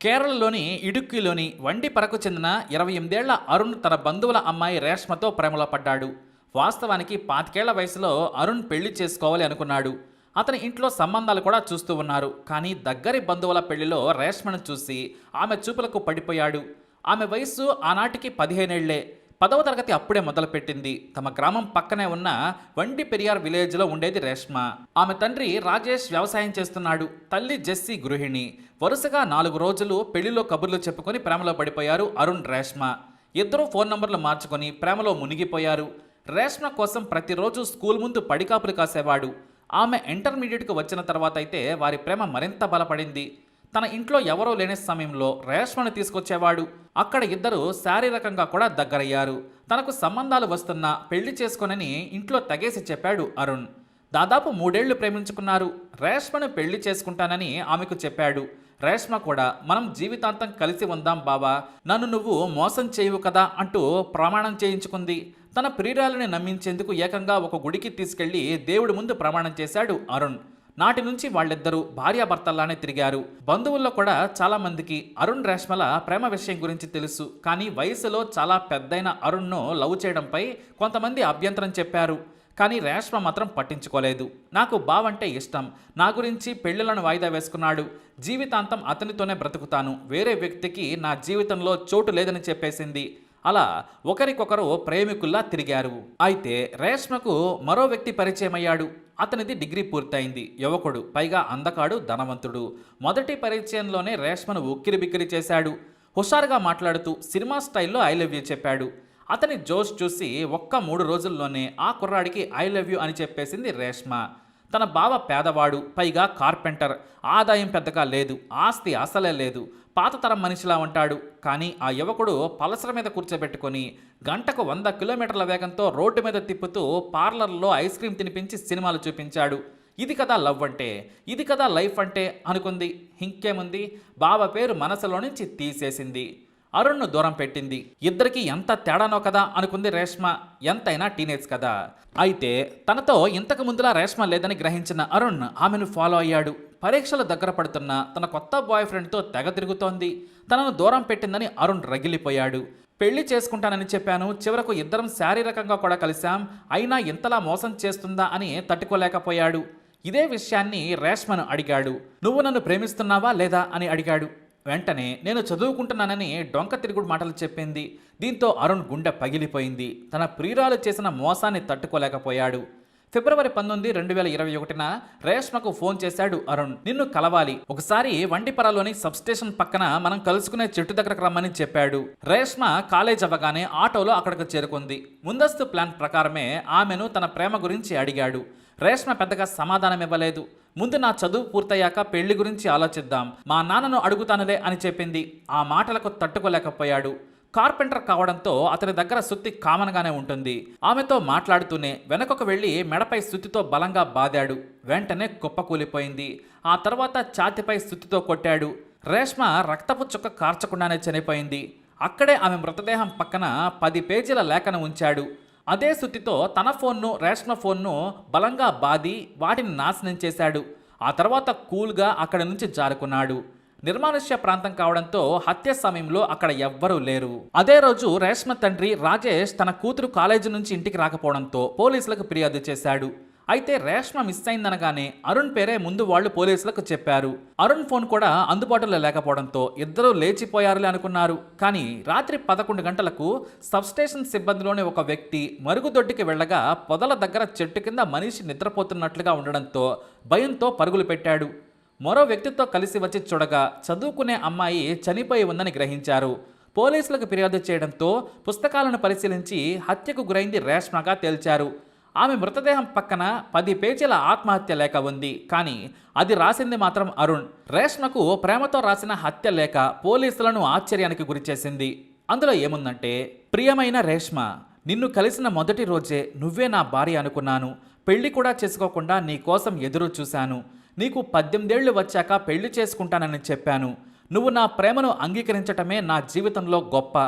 కేరళలోని ఇడుక్కిలోని వండిపరకు చెందిన ఇరవై ఎనిమిదేళ్ళ అరుణ్ తన బంధువుల అమ్మాయి రేష్మతో ప్రేమలో పడ్డాడు. వాస్తవానికి పాతికేళ్ళ వయసులో అరుణ్ పెళ్ళి చేసుకోవాలి అనుకున్నాడు. అతని ఇంట్లో సంబంధాలు కూడా చూస్తూ ఉన్నారు. కానీ దగ్గరి బంధువుల పెళ్ళిలో రేష్మను చూసి ఆమె చూపులకు పడిపోయాడు. ఆమె వయస్సు ఆనాటికి పదిహేనేళ్ళే. పదవ తరగతి అప్పుడే మొదలుపెట్టింది. తమ గ్రామం పక్కనే ఉన్న వండి పెరియార్ విలేజ్లో ఉండేది రేష్మ. ఆమె తండ్రి రాజేష్ వ్యవసాయం చేస్తున్నాడు. తల్లి జెస్సీ గృహిణి. వరుసగా నాలుగు రోజులు పెళ్ళిలో కబుర్లు చెప్పుకొని ప్రేమలో పడిపోయారు అరుణ్ రేష్మ. ఇద్దరూ ఫోన్ నంబర్లు మార్చుకొని ప్రేమలో మునిగిపోయారు. రేష్మ కోసం ప్రతిరోజు స్కూల్ ముందు పడికాపులు కాసేవాడు. ఆమె ఇంటర్మీడియట్కు వచ్చిన తర్వాత అయితే వారి ప్రేమ మరింత బలపడింది. తన ఇంట్లో ఎవరూ లేని సమయంలో రేష్మను తీసుకొచ్చేవాడు. అక్కడ ఇద్దరు శారీరకంగా కూడా దగ్గరయ్యారు. తనకు సంబంధాలు వస్తున్నా పెళ్ళి చేసుకోనని ఇంట్లో తగేసి చెప్పాడు అరుణ్. దాదాపు మూడేళ్ళు ప్రేమించుకున్నారు. రేష్మను పెళ్ళి చేసుకుంటానని ఆమెకు చెప్పాడు. రేష్మ కూడా మనం జీవితాంతం కలిసి ఉందాం బావా. నన్ను నువ్వు మోసం చేయవు కదా అంటూ ప్రమాణం చేయించుకుంది. తన ప్రియురాలని నమ్మించేందుకు ఏకంగా ఒక గుడికి తీసుకెళ్ళి దేవుడి ముందు ప్రమాణం చేశాడు అరుణ్. నాటి నుంచి వాళ్ళిద్దరూ భార్యాభర్తల్లానే తిరిగారు. బంధువుల్లో కూడా చాలా మందికి అరుణ్ రేష్మల ప్రేమ విషయం గురించి తెలుసు. కానీ వయసులో చాలా పెద్దయిన అరుణ్ను లవ్ చేయడంపై కొంతమంది అభ్యంతరం చెప్పారు. కానీ రేష్మ మాత్రం పట్టించుకోలేదు. నాకు బావంటే ఇష్టం. నా గురించి పెళ్ళిలను వాయిదా వేసుకున్నాడు. జీవితాంతం అతనితోనే బ్రతుకుతాను. వేరే వ్యక్తికి నా జీవితంలో చోటు లేదని చెప్పేసింది. అలా ఒకరికొకరు ప్రేమికుల్లా తిరిగారు. అయితే రేష్మకు మరో వ్యక్తి పరిచయమయ్యాడు. అతనిది డిగ్రీ పూర్తయింది. యువకుడు పైగా అందకాడు ధనవంతుడు. మొదటి పరిచయంలోనే రేష్మను ఉక్కిరి బిక్కిరి చేశాడు. హుషారుగా మాట్లాడుతూ సినిమా స్టైల్లో ఐ లవ్ యూ చెప్పాడు. అతని జోష్ చూసి ఒక్క మూడు రోజుల్లోనే ఆ కుర్రాడికి ఐ లవ్ యూ అని చెప్పేసింది రేష్మ. తన బావ పేదవాడు పైగా కార్పెంటర్. ఆదాయం పెద్దగా లేదు ఆస్తి అసలే లేదు. పాతతరం మనిషిలా ఉంటాడు. కానీ ఆ యువకుడు పలసర మీద కూర్చోబెట్టుకొని గంటకు వంద కిలోమీటర్ల వేగంతో రోడ్డు మీద తిప్పుతూ పార్లర్లో ఐస్ క్రీమ్ తినిపించి సినిమాలు చూపించాడు. ఇది కదా లవ్ అంటే ఇది కదా లైఫ్ అంటే అనుకుంది. ఇంకేముంది? బావ పేరు మనసులో నుంచి తీసేసింది. అరుణ్ను దూరం పెట్టింది. ఇద్దరికి ఎంత తేడానో కదా అనుకుంది రేష్మ. ఎంతైనా టీనేజ్ కదా. అయితే తనతో ఇంతకు ముందులా రేష్మ లేదని గ్రహించిన అరుణ్ ఆమెను ఫాలో అయ్యాడు. పరీక్షలు దగ్గర పడుతున్న తన కొత్త బాయ్ ఫ్రెండ్తో తెగ తిరుగుతోంది. తనను దూరం పెట్టిందని అరుణ్ రగిలిపోయాడు. పెళ్ళి చేసుకుంటానని చెప్పాను. చివరకు ఇద్దరం శారీరకంగా కూడా కలిశాం. అయినా ఇంతలా మోసం చేస్తుందా అని తట్టుకోలేకపోయాడు. ఇదే విషయాన్ని రేష్మను అడిగాడు. నువ్వు నన్ను ప్రేమిస్తున్నావా లేదా? అని అడిగాడు. వెంటనే నేను చదువుకుంటున్నానని డొంక తిరుగుడు మాటలు చెప్పింది. దీంతో అరుణ్ గుండె పగిలిపోయింది. తన ప్రియురాలు చేసిన మోసాన్ని తట్టుకోలేకపోయాడు. ఫిబ్రవరి పంతొమ్మిది రెండు వేల ఇరవై ఒకటిన రేష్మకు ఫోన్ చేశాడు అరుణ్. నిన్ను కలవాలి. ఒకసారి వండిపరలోని సబ్స్టేషన్ పక్కన మనం కలుసుకునే చెట్టు దగ్గరకు రమ్మని చెప్పాడు. రేష్మ కాలేజ్ అవ్వగానే ఆటోలో అక్కడికి చేరుకుంది. ముందస్తు ప్లాన్ ప్రకారమే ఆమెను తన ప్రేమ గురించి అడిగాడు. రేష్మ పెద్దగా సమాధానం ఇవ్వలేదు ముందు నా చదువు పూర్తయ్యాక పెళ్ళి గురించి ఆలోచిద్దాం. మా నాన్నను అడుగుతానులే అని చెప్పింది. ఆ మాటలకు తట్టుకోలేకపోయాడు. కార్పెంటర్ కావడంతో అతని దగ్గర సుత్తి కామన్గానే ఉంటుంది. ఆమెతో మాట్లాడుతూనే వెనకకు వెళ్ళి మెడపై సుత్తితో బలంగా బాదాడు. వెంటనే కుప్పకూలిపోయింది ఆ తర్వాత ఛాతిపై సుత్తితో కొట్టాడు. రేష్మ రక్తపు చుక్క కార్చకుండానే చనిపోయింది. అక్కడే ఆమె మృతదేహం పక్కన పది పేజీల లేఖను ఉంచాడు. అదే సుత్తితో తన ఫోన్ను రేష్మ ఫోన్ను బలంగా బాది వాటిని నాశనం చేశాడు. ఆ తర్వాత కూల్గా అక్కడి నుంచి జారుకున్నాడు. నిర్మానుష్య ప్రాంతం కావడంతో హత్య సమయంలో అక్కడ ఎవ్వరూ లేరు. అదే రోజు రేష్మ తండ్రి రాజేష్ తన కూతురు కాలేజీ నుంచి ఇంటికి రాకపోవడంతో పోలీసులకు ఫిర్యాదు చేశాడు. అయితే రేష్మ మిస్ అయిందనగానే అరుణ్ పేరే ముందు వాళ్ళు పోలీసులకు చెప్పారు. అరుణ్ ఫోన్ కూడా అందుబాటులో లేకపోవడంతో ఇద్దరూ లేచిపోయారులే అనుకున్నారు. కానీ రాత్రి పదకొండు గంటలకు సబ్స్టేషన్ సిబ్బందిలోని ఒక వ్యక్తి మరుగుదొడ్డికి వెళ్ళగా పొదల దగ్గర చెట్టు కింద మనిషి నిద్రపోతున్నట్లుగా ఉండడంతో భయంతో పరుగులు పెట్టాడు. మరో వ్యక్తితో కలిసి వచ్చి చూడగా చదువుకునే అమ్మాయి చనిపోయి ఉందని గ్రహించారు. పోలీసులకు ఫిర్యాదు చేయడంతో పుస్తకాలను పరిశీలించి హత్యకు గురైంది రేష్మగా తేల్చారు. ఆమె మృతదేహం పక్కన పది పేజీల ఆత్మహత్య లేఖ ఉంది. కానీ అది రాసింది మాత్రం అరుణ్. రేష్మకు ప్రేమతో రాసిన హత్య లేఖ పోలీసులను ఆశ్చర్యానికి గురిచేసింది. అందులో ఏముందంటే ప్రియమైన రేష్మ నిన్ను కలిసిన మొదటి రోజే నువ్వే నా భార్య అనుకున్నాను. పెళ్ళి కూడా చేసుకోకుండా నీ కోసం ఎదురు చూశాను. నీకు పద్దెనిమిదేళ్ళు వచ్చాక పెళ్ళి చేసుకుంటానని చెప్పాను. నువ్వు నా ప్రేమను అంగీకరించటమే నా జీవితంలో గొప్ప.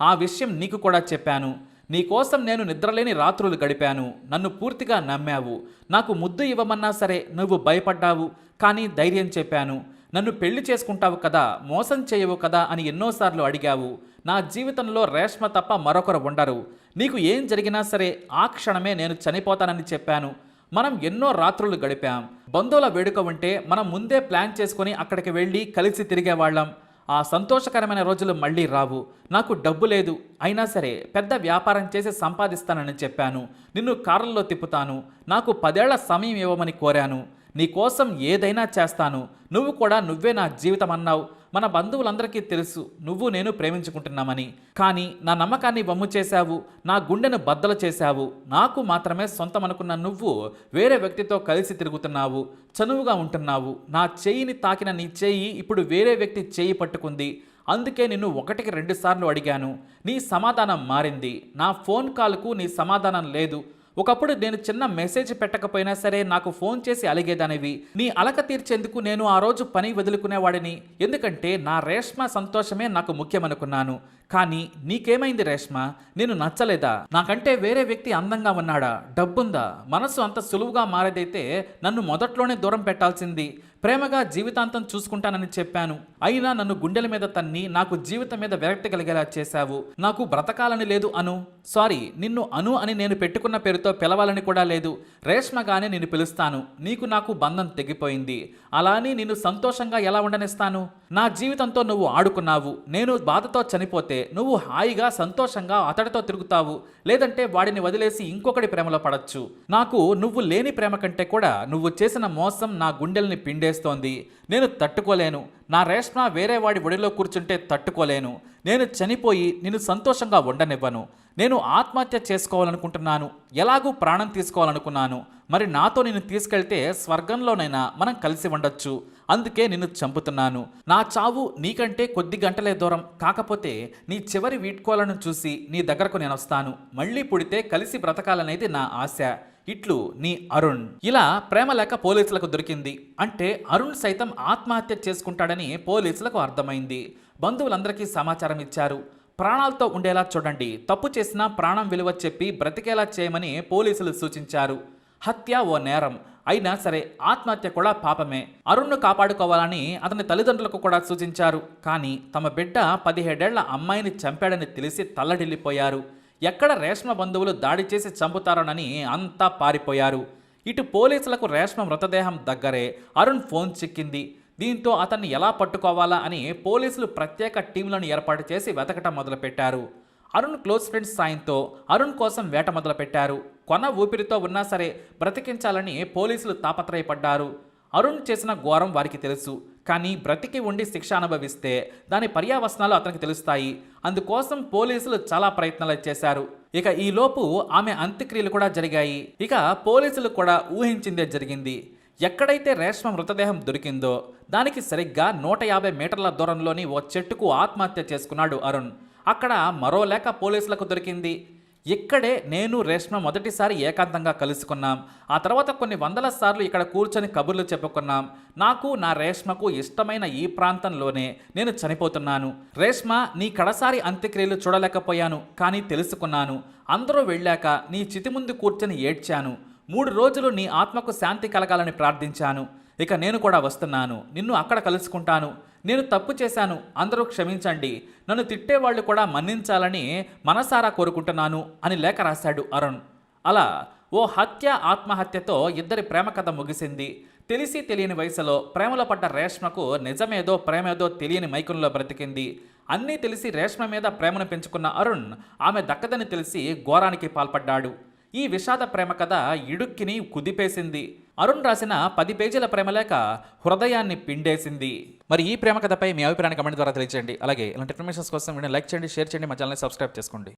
ఆ విషయం నీకు కూడా చెప్పాను. నీకోసం నేను నిద్రలేని రాత్రులు గడిపాను. నన్ను పూర్తిగా నమ్మావు. నాకు ముద్దు ఇవ్వమన్నా సరే నువ్వు భయపడ్డావు. కానీ ధైర్యం చెప్పాను. నన్ను పెళ్ళి చేసుకుంటావు కదా మోసం చేయవు కదా అని ఎన్నోసార్లు అడిగావు. నా జీవితంలో రేష్మ తప్ప మరొకరు ఉండరు. నీకు ఏం జరిగినా సరే ఆ క్షణమే నేను చనిపోతానని చెప్పాను. మనం ఎన్నో రాత్రులు గడిపాం. బంధువుల వేడుక ఉంటే మనం ముందే ప్లాన్ చేసుకొని అక్కడికి వెళ్ళి కలిసి తిరిగేవాళ్ళం. ఆ సంతోషకరమైన రోజులు మళ్ళీ రావు. నాకు డబ్బు లేదు. అయినా సరే పెద్ద వ్యాపారం చేసి సంపాదిస్తానని చెప్పాను. నిన్ను కారుల్లో తిప్పుతాను. నాకు పదేళ్ళ సమయం ఇవ్వమని కోరాను. నీ కోసం ఏదైనా చేస్తాను. నువ్వు కూడా నువ్వే నా జీవితం అన్నావు. మన బంధువులందరికీ తెలుసు నువ్వు నేను ప్రేమించుకుంటున్నామని. కానీ నా నమ్మకాన్ని వమ్ము చేశావు నా గుండెను బద్దలు చేశావు నాకు మాత్రమే సొంతం అనుకున్న నువ్వు వేరే వ్యక్తితో కలిసి తిరుగుతున్నావు చనువుగా ఉంటున్నావు నా చేయిని తాకిన నీ చేయి ఇప్పుడు వేరే వ్యక్తి చేయి పట్టుకుంది. అందుకే నిన్ను ఒకటికి రెండుసార్లు అడిగాను నీ సమాధానం మారింది నా ఫోన్ కాల్కు నీ సమాధానం లేదు ఒకప్పుడు నేను చిన్న మెసేజ్ పెట్టకపోయినా సరే నాకు ఫోన్ చేసి అలిగేదానివి. నీ అలక తీర్చేందుకు నేను ఆ రోజు పని వదులుకునేవాడిని. ఎందుకంటే నా రేష్మ సంతోషమే నాకు ముఖ్యమనుకున్నాను. కానీ నీకేమైంది రేష్మ? నేను నచ్చలేదా? నాకంటే వేరే వ్యక్తి అందంగా ఉన్నాడా? డబ్బుందా? మనసు అంత సులువుగా మారేదైతే నన్ను మొదట్లోనే దూరం పెట్టాల్సింది. ప్రేమగా జీవితాంతం చూసుకుంటానని చెప్పాను. అయినా నన్ను గుండెల మీద తన్ని నాకు జీవితం మీద విరక్తి కలిగేలా చేశావు. నాకు బ్రతకాలని లేదు అను. సారీ నిన్ను అను అని నేను పెట్టుకున్న పేరుతో పిలవాలని కూడా లేదు. రేష్మగానే నేను పిలుస్తాను. నీకు నాకు బంధం తెగిపోయింది. అలా అని నిన్ను సంతోషంగా ఎలా ఉండనిస్తాను? నా జీవితంతో నువ్వు ఆడుకున్నావు. నేను బాధతో చనిపోతే నువ్వు హాయిగా సంతోషంగా అతడితో తిరుగుతావు. లేదంటే వాడిని వదిలేసి ఇంకొకటి ప్రేమలో పడచ్చు. నాకు నువ్వు లేని ప్రేమ కంటే కూడా నువ్వు చేసిన మోసం నా గుండెల్ని చేస్తోంది. నేను తట్టుకోలేను. నా రేష్మ వేరే వాడి ఒడిలో కూర్చుంటే తట్టుకోలేను. నేను చనిపోయి నేను సంతోషంగా ఉండనివ్వను. నేను ఆత్మహత్య చేసుకోవాలనుకుంటున్నాను. ఎలాగూ ప్రాణం తీసుకోవాలనుకున్నాను. మరి నాతో నేను తీసుకెళ్తే స్వర్గంలోనైనా మనం కలిసి ఉండొచ్చు. అందుకే నిన్ను చంపుతున్నాను. నా చావు నీకంటే కొద్ది గంటలే దూరం. కాకపోతే నీ చివరి వీడ్కోలను చూసి నీ దగ్గరకు నేను వస్తాను. మళ్ళీ పుడితే కలిసి బ్రతకాలనేది నా ఆశ. ఇట్లు నీ అరుణ్. ఇలా ప్రేమ లేక పోలీసులకు దొరికింది. అంటే అరుణ్ సైతం ఆత్మహత్య చేసుకుంటాడని పోలీసులకు అర్థమైంది. బంధువులందరికీ సమాచారం ఇచ్చారు. ప్రాణాలతో ఉండేలా చూడండి. తప్పు చేసినా ప్రాణం విలువ చెప్పి బ్రతికేలా చేయమని పోలీసులు సూచించారు. హత్య ఓ నేరం. అయినా సరే ఆత్మహత్య కూడా పాపమే. అరుణ్ను కాపాడుకోవాలని అతని తల్లిదండ్రులకు కూడా సూచించారు. కానీ తమ బిడ్డ పదిహేడేళ్ళ అమ్మాయిని చంపాడని తెలిసి తల్లడిల్లిపోయారు. ఎక్కడ రేష్మ బంధువులు దాడి చేసి చంపుతారోనని అంతా పారిపోయారు. ఇటు పోలీసులకు రేష్మ మృతదేహం దగ్గరే అరుణ్ ఫోన్ చిక్కింది. దీంతో అతన్ని ఎలా పట్టుకోవాలా అని పోలీసులు ప్రత్యేక టీంలను ఏర్పాటు చేసి వెతకటం మొదలుపెట్టారు. అరుణ్ క్లోజ్ ఫ్రెండ్స్ సాయంతో అరుణ్ కోసం వేట మొదలుపెట్టారు. కొన ఊపిరితో ఉన్నా సరే బ్రతికించాలని పోలీసులు తాపత్రయపడ్డారు. అరుణ్ చేసిన ఘోరం వారికి తెలుసు. కానీ బ్రతికి ఉండి శిక్ష అనుభవిస్తే దాని పర్యావసనాలు అతనికి తెలుస్తాయి. అందుకోసం పోలీసులు చాలా ప్రయత్నాలు చేశారు. ఇక ఈలోపు ఆమె అంత్యక్రియలు కూడా జరిగాయి. ఇక పోలీసులు కూడా ఊహించిందే జరిగింది. ఎక్కడైతే రేష్మ మృతదేహం దొరికిందో దానికి సరిగ్గా నూట యాభై మీటర్ల దూరంలోని ఓ చెట్టుకు ఆత్మహత్య చేసుకున్నాడు అరుణ్. అక్కడ మరో లేఖ పోలీసులకు దొరికింది. ఇక్కడే నేను రేష్మ మొదటిసారి ఏకాంతంగా కలుసుకున్నాం. ఆ తర్వాత కొన్ని వందల సార్లు ఇక్కడ కూర్చొని కబుర్లు చెప్పుకున్నాం. నాకు నా రేష్మకు ఇష్టమైన ఈ ప్రాంతంలోనే నేను చనిపోతున్నాను. రేష్మ నీ కడసారి అంత్యక్రియలు చూడలేకపోయాను కానీ తెలుసుకున్నాను. అందరూ వెళ్ళాక నీ చితి ముందు కూర్చొని ఏడ్చాను. మూడు రోజులు నీ ఆత్మకు శాంతి కలగాలని ప్రార్థించాను. ఇక నేను కూడా వస్తున్నాను. నిన్ను అక్కడ కలుసుకుంటాను. నేను తప్పు చేశాను అందరూ క్షమించండి. నన్ను తిట్టేవాళ్ళు కూడా మన్నించాలని మనసారా కోరుకుంటున్నాను అని లేఖ రాశాడు అరుణ్. అలా ఓ హత్య ఆత్మహత్యతో ఇద్దరి ప్రేమ కథ ముగిసింది. తెలిసి తెలియని వయసులో ప్రేమలో పడ్డ రేష్మకు నిజమేదో ప్రేమేదో తెలియని మైకంలో బ్రతికింది. అన్నీ తెలిసి రేష్మ మీద ప్రేమను పెంచుకున్న అరుణ్ ఆమె దక్కదని తెలిసి ఘోరానికి పాల్పడ్డాడు. ఈ విషాద ప్రేమ కథ ఇడుక్కిని కుదిపేసింది. అరుణ్ రాసిన పది పేజీల ప్రేమ లేక హృదయాన్ని పిండేసింది. మరి ఈ ప్రేమ కథపై మీ అభిప్రాయాన్ని కమెంట్ ద్వారా తెలియజేయండి అలాగే ఇలాంటి ఇన్ఫర్మేషన్స్ కోసం వీడియో లైక్ చేయండి షేర్ చేయండి మా ఛానల్ని సబ్స్క్రైబ్ చేసుకోండి.